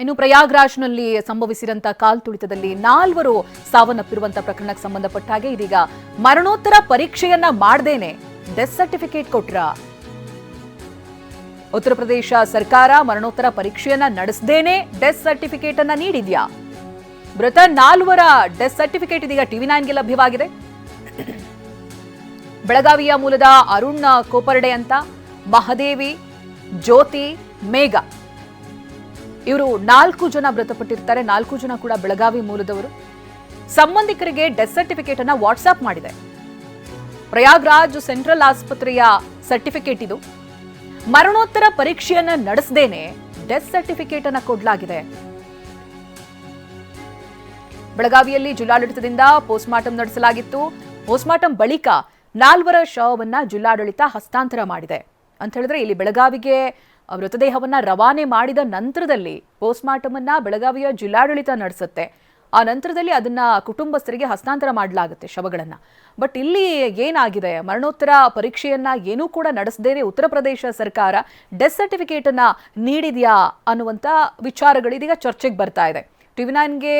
ಇನ್ನು ಪ್ರಯಾಗ್ರಾಜ್ನಲ್ಲಿ ಸಂಭವಿಸಿದಂತ ಕಾಲ್ತುಳಿತದಲ್ಲಿ ನಾಲ್ವರು ಸಾವನ್ನಪ್ಪಿರುವಂತಹ ಪ್ರಕರಣಕ್ಕೆ ಸಂಬಂಧಪಟ್ಟ ಹಾಗೆ ಇದೀಗ ಮರಣೋತ್ತರ ಪರೀಕ್ಷೆಯನ್ನ ಮಾಡದೇನೆ. ಡೆತ್ ಸರ್ಟಿಫಿಕೇಟ್ ಕೊಟ್ರ. ಉತ್ತರ ಪ್ರದೇಶ ಸರ್ಕಾರ ಮರಣೋತ್ತರ ಪರೀಕ್ಷೆಯನ್ನ ನಡೆಸದೇನೆ, ಡೆತ್ ಸರ್ಟಿಫಿಕೇಟ್ ಅನ್ನ ನೀಡಿದ್ಯಾ? ಮೃತ ನಾಲ್ವರ ಡೆತ್ ಸರ್ಟಿಫಿಕೇಟ್ ಇದೀಗ ಟಿವಿ ನೈನ್ಗೆ ಲಭ್ಯವಾಗಿದೆ. ಬೆಳಗಾವಿಯ ಮೂಲದ ಅರುಣ್ ಕೋಪರ್ಡೆ ಅಂತ ಮಹದೇವಿ, ಜ್ಯೋತಿ, ಮೇಘ. ಇವರು ನಾಲ್ಕು ಜನ ಮೃತಪಟ್ಟಿರ್ತಾರೆ, ನಾಲ್ಕು ಜನ ಕೂಡ ಬೆಳಗಾವಿ ಮೂಲದವರು. ಸಂಬಂಧಿಕರಿಗೆ ಡೆತ್ ಸರ್ಟಿಫಿಕೇಟ್ ಅನ್ನ ವಾಟ್ಸ್ಆಪ್ ಮಾಡಿದೆ. ಪ್ರಯಾಗ್ರಾಜ್ ಸೆಂಟ್ರಲ್ ಆಸ್ಪತ್ರೆಯ ಸರ್ಟಿಫಿಕೇಟ್ ಇದು. ಮರಣೋತ್ತರ ಪರೀಕ್ಷೆಯನ್ನ ನಡೆಸದೇನೆ ಡೆತ್ ಸರ್ಟಿಫಿಕೇಟ್ ಅನ್ನ ಕೊಡಲಾಗಿದೆ. ಬೆಳಗಾವಿಯಲ್ಲಿ ಜಿಲ್ಲಾಡಳಿತದಿಂದ ಪೋಸ್ಟ್ಮಾರ್ಟಂ ನಡೆಸಲಾಗಿತ್ತು. ಪೋಸ್ಟ್ಮಾರ್ಟಂ ಬಳಿಕ ನಾಲ್ವರ ಶವವನ್ನ ಜಿಲ್ಲಾಡಳಿತ ಹಸ್ತಾಂತರ ಮಾಡಿದೆ. ಅಂತ ಹೇಳಿದ್ರೆ ಇಲ್ಲಿ ಬೆಳಗಾವಿಗೆ ಮೃತದೇಹವನ್ನ ರವಾನೆ ಮಾಡಿದ ನಂತರದಲ್ಲಿ ಪೋಸ್ಟ್ಮಾರ್ಟಮ್ ಅನ್ನ ಬೆಳಗಾವಿಯ ಜಿಲ್ಲಾಡಳಿತ ನಡೆಸುತ್ತೆ. ಆ ನಂತರದಲ್ಲಿ ಅದನ್ನ ಕುಟುಂಬಸ್ಥರಿಗೆ ಹಸ್ತಾಂತರ ಮಾಡಲಾಗುತ್ತೆ ಶವಗಳನ್ನ. ಬಟ್ ಇಲ್ಲಿ ಏನಾಗಿದೆ? ಮರಣೋತ್ತರ ಪರೀಕ್ಷೆಯನ್ನ ಏನೂ ಕೂಡ ನಡೆಸದೇನೆ ಉತ್ತರ ಪ್ರದೇಶ ಸರ್ಕಾರ ಡೆತ್ ಸರ್ಟಿಫಿಕೇಟ್ ಅನ್ನ ನೀಡಿದ್ಯಾ ಅನ್ನುವಂತ ವಿಚಾರಗಳು ಇದೀಗ ಚರ್ಚೆಗೆ ಬರ್ತಾ ಇದೆ. ಟಿವಿ ನೈನ್ಗೆ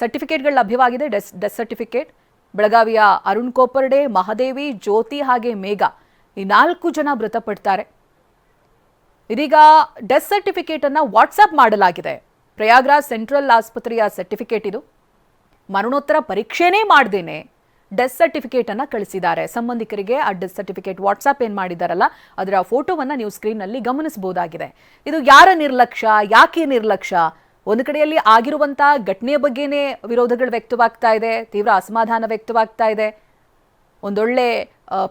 ಸರ್ಟಿಫಿಕೇಟ್ಗಳು ಲಭ್ಯವಾಗಿದೆ ಡೆಸ್, ಡೆತ್ ಸರ್ಟಿಫಿಕೇಟ್. ಬೆಳಗಾವಿಯ ಅರುಣ್ ಕೋಪರ್ಡೆ, ಮಹಾದೇವಿ, ಜ್ಯೋತಿ ಹಾಗೆ ಮೇಘ ಈ ನಾಲ್ಕು ಜನ ಮೃತಪಡ್ತಾರೆ. ಇದೀಗ ಡೆತ್ ಸರ್ಟಿಫಿಕೇಟ್ ಅನ್ನ ವಾಟ್ಸ್ಆಪ್ ಮಾಡಲಾಗಿದೆ. ಪ್ರಯಾಗ್ರಾಜ್ ಸೆಂಟ್ರಲ್ ಆಸ್ಪತ್ರೆಯ ಸರ್ಟಿಫಿಕೇಟ್ ಇದು. ಮರಣೋತ್ತರ ಪರೀಕ್ಷೆನೇ ಮಾಡ್ದೇನೆ ಡೆತ್ ಸರ್ಟಿಫಿಕೇಟ್ ಅನ್ನ ಕಳಿಸಿದ್ದಾರೆ. ಸಂಬಂಧಿಕರಿಗೆ ಆ ಡೆತ್ ಸರ್ಟಿಫಿಕೇಟ್ ವಾಟ್ಸ್ಆಪ್ ಏನ್ ಮಾಡಿದಾರಲ್ಲ, ಅದರ ಫೋಟೋವನ್ನ ನೀವು ಸ್ಕ್ರೀನ್ನಲ್ಲಿ ಗಮನಿಸಬಹುದಾಗಿದೆ. ಇದು ಯಾರ ನಿರ್ಲಕ್ಷ್ಯ, ಯಾಕೆ ನಿರ್ಲಕ್ಷ್ಯ? ಒಂದು ಕಡೆಯಲ್ಲಿ ಆಗಿರುವಂತಹ ಘಟನೆಯ ಬಗ್ಗೆನೇ ವಿರೋಧಗಳು ವ್ಯಕ್ತವಾಗ್ತಾ ಇದೆ, ತೀವ್ರ ಅಸಮಾಧಾನ ವ್ಯಕ್ತವಾಗ್ತಾ ಇದೆ. ಒಂದೊಳ್ಳೆ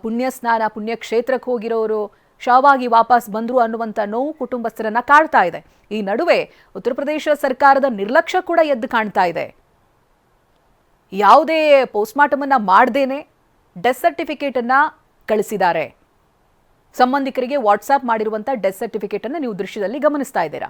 ಪುಣ್ಯ ಸ್ನಾನ ಪುಣ್ಯ ಕ್ಷೇತ್ರಕ್ಕೆ ಹೋಗಿರೋರು ಶವವಾಗಿ ವಾಪಸ್ ಬಂದ್ರು ಅನ್ನುವಂಥ ನೋವು ಕುಟುಂಬಸ್ಥರನ್ನ ಕಾಡ್ತಾ ಇದೆ. ಈ ನಡುವೆ ಉತ್ತರ ಪ್ರದೇಶ ಸರ್ಕಾರದ ನಿರ್ಲಕ್ಷ್ಯ ಕೂಡ ಎದ್ದು ಕಾಣ್ತಾ ಇದೆ. ಯಾವುದೇ ಪೋಸ್ಟ್ಮಾರ್ಟಮ್ ಅನ್ನ ಮಾಡ್ದೇನೆ ಡೆತ್ ಸರ್ಟಿಫಿಕೇಟ್ ಅನ್ನ ಕಳಿಸಿದ್ದಾರೆ. ಸಂಬಂಧಿಕರಿಗೆ ವಾಟ್ಸಾಪ್ ಮಾಡಿರುವಂಥ ಡೆತ್ ಸರ್ಟಿಫಿಕೇಟ್ ಅನ್ನ ನೀವು ದೃಶ್ಯದಲ್ಲಿ ಗಮನಿಸ್ತಾ ಇದ್ದೀರಾ?